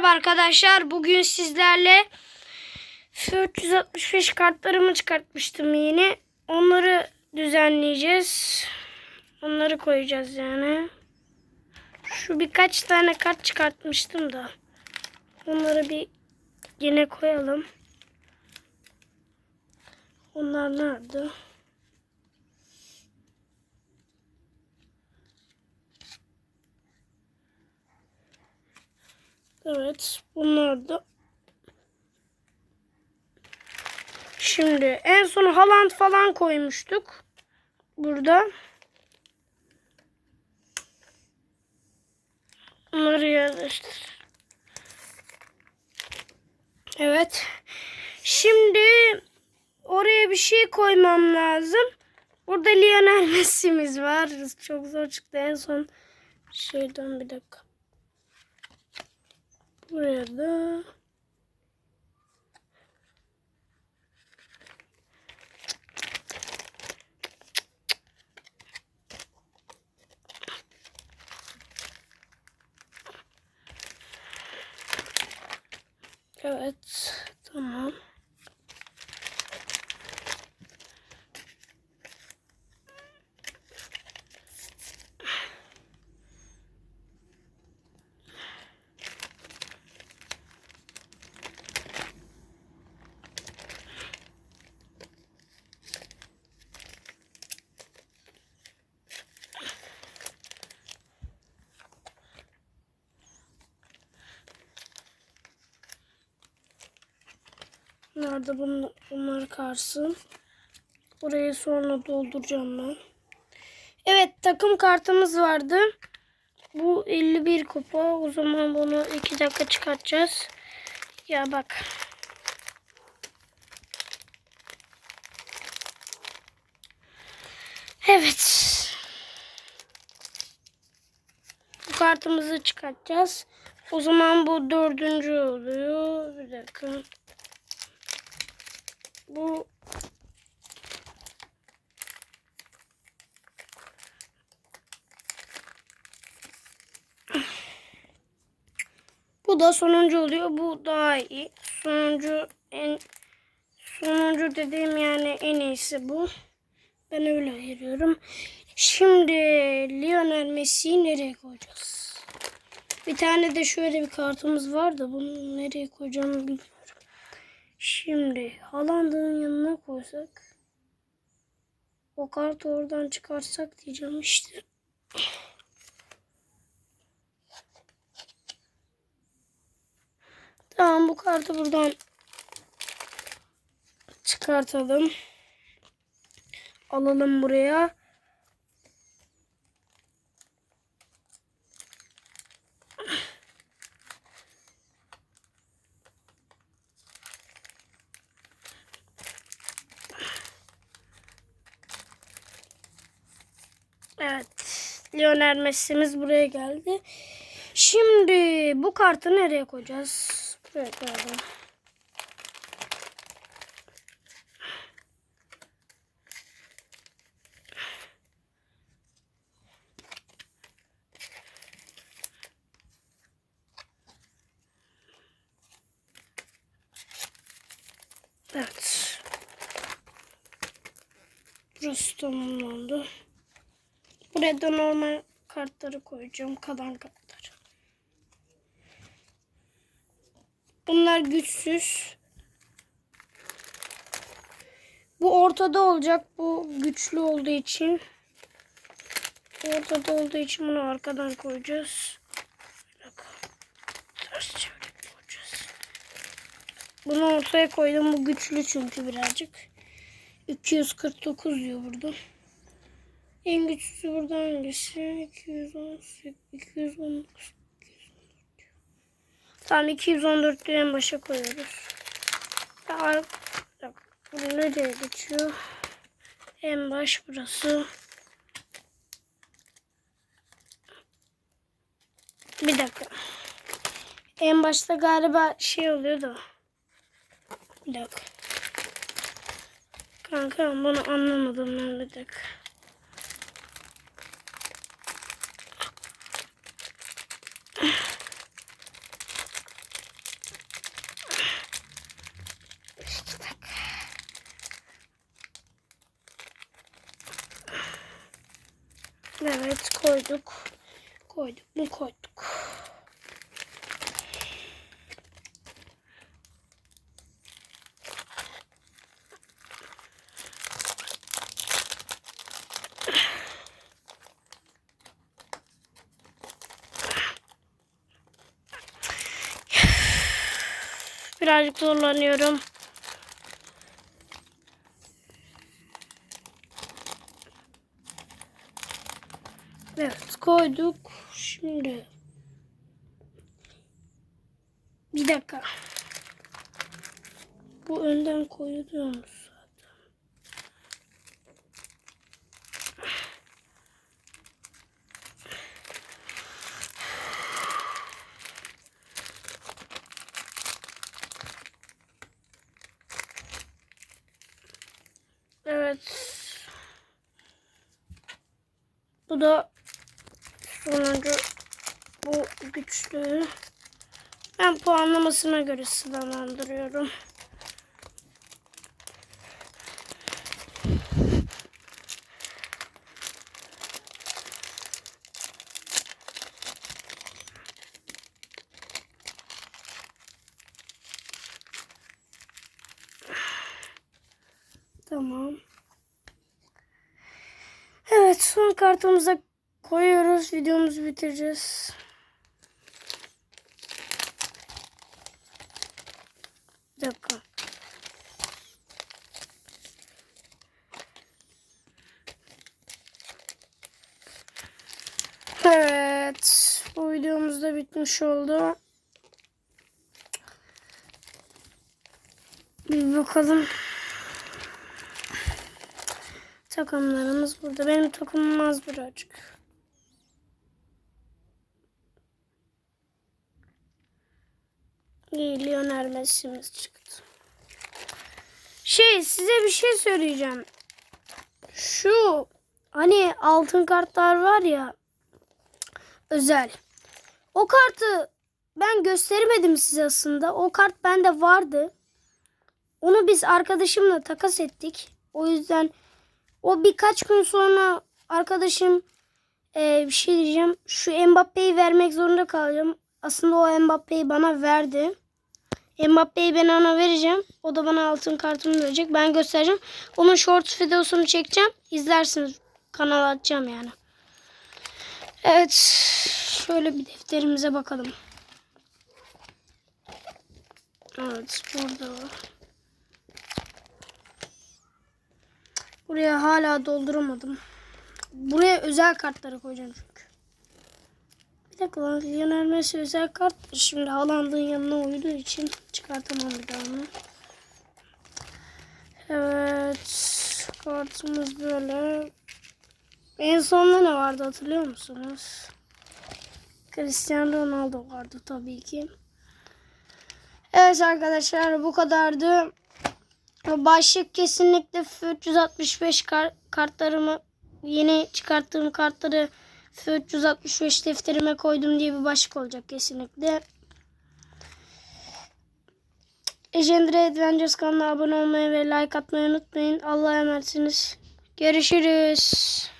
Merhaba arkadaşlar. Bugün sizlerle 465 kartlarımı çıkartmıştım yeni. Onları düzenleyeceğiz. Onları koyacağız yani. Şu birkaç tane kart çıkartmıştım da. Onları bir yine koyalım. Onlar nerede? Evet, bunlar da. Şimdi en son Haaland falan koymuştuk. Burada. Bunları yerleştir. Evet. Şimdi oraya bir şey koymam lazım. Burada Lionel Messi'miz var. Çok zor çıktı en son şeyden bir dakika. Buraya da. Evet, tamam. Nerede bunlar, bunlar karsın. Burayı sonra dolduracağım ben. Evet takım kartımız vardı. Bu 51 kupa. O zaman bunu 2 dakika çıkartacağız. Ya bak. Evet. Bu kartımızı çıkartacağız. O zaman bu dördüncü oluyor. Bir dakika. Bu Bu da sonuncu oluyor. Bu daha iyi. Sonuncu en sonuncu dediğim yani en iyisi bu. Ben öyle ayırıyorum. Şimdi Lionel Messi'yi nereye koyacağız? Bir tane de şöyle bir kartımız var da bunu nereye koyacağımı bilmiyorum. Şimdi Haaland'ın yanına koysak o kartı oradan çıkarsak diyeceğim işte. Tamam bu kartı buradan çıkartalım. Alalım buraya. Evet. Lionel Messi'miz buraya geldi. Şimdi bu kartı nereye koyacağız? Buraya koyalım. Evet. Burası tamamlandı. Buraya da normal kartları koyacağım. Kalan kartlar. Bunlar güçsüz. Bu ortada olacak. Bu güçlü olduğu için. Ortada olduğu için bunu arkadan koyacağız. Ters çevirip koyacağız. Bunu ortaya koydum. Bu güçlü çünkü birazcık. 249 diyor burada. En güçlüsü burada hangisi? 218, 219, 214. Tamam 214 en başa koyuyoruz. Bunu nereye geçiyor? En baş burası. Bir dakika. En başta galiba şey oluyor da. Bir dakika. Kanka bunu anlamadım ben bir dakika. Evet koyduk. Koyduk mu koyduk. Birazcık zorlanıyorum. Evet koyduk. Şimdi bir dakika. Bu önden koyuluyormuş zaten. Evet. Bu da sonuncu bu güçlü. Ben puanlamasına göre sınavlandırıyorum. Tamam. Evet son kartımıza koyuyoruz. Videomuzu bitireceğiz. Bir dakika. Evet. Bu videomuz da bitmiş oldu. Bir bakalım. Takımlarımız burada. Benim takımım az birazcık. İyi Lionel Messi'miz çıktı. Şey size bir şey söyleyeceğim. Şu hani altın kartlar var ya özel. O kartı ben göstermedim size aslında. O kart bende vardı. Onu biz arkadaşımla takas ettik. O yüzden o birkaç gün sonra arkadaşım e, bir şey diyeceğim. Şu Mbappe'yi vermek zorunda kalacağım. Aslında o Mbappe'yi bana verdi. Mbappe'yi ben ona vereceğim. O da bana altın kartını verecek. Ben göstereceğim. Onun shorts videosunu çekeceğim. İzlersiniz. Kanala atacağım yani. Evet. Şöyle bir defterimize bakalım. Evet. Burada var. Buraya hala dolduramadım. Buraya özel kartları koyacağım çünkü. Bir dakika lan Lionel Messi özel kart. Şimdi Haaland'ın yanına uyduğu için çıkartamam bir daha onu. Evet. Kartımız böyle. En sonunda ne vardı hatırlıyor musunuz? Cristiano Ronaldo vardı tabii ki. Evet arkadaşlar bu kadardı. Başlık kesinlikle 365 kar kartlarımı yeni çıkarttığım kartları 365 defterime koydum diye bir başlık olacak kesinlikle. Legendary Adventures kanalına abone olmayı ve like atmayı unutmayın. Allah'a emanetsiniz. Görüşürüz.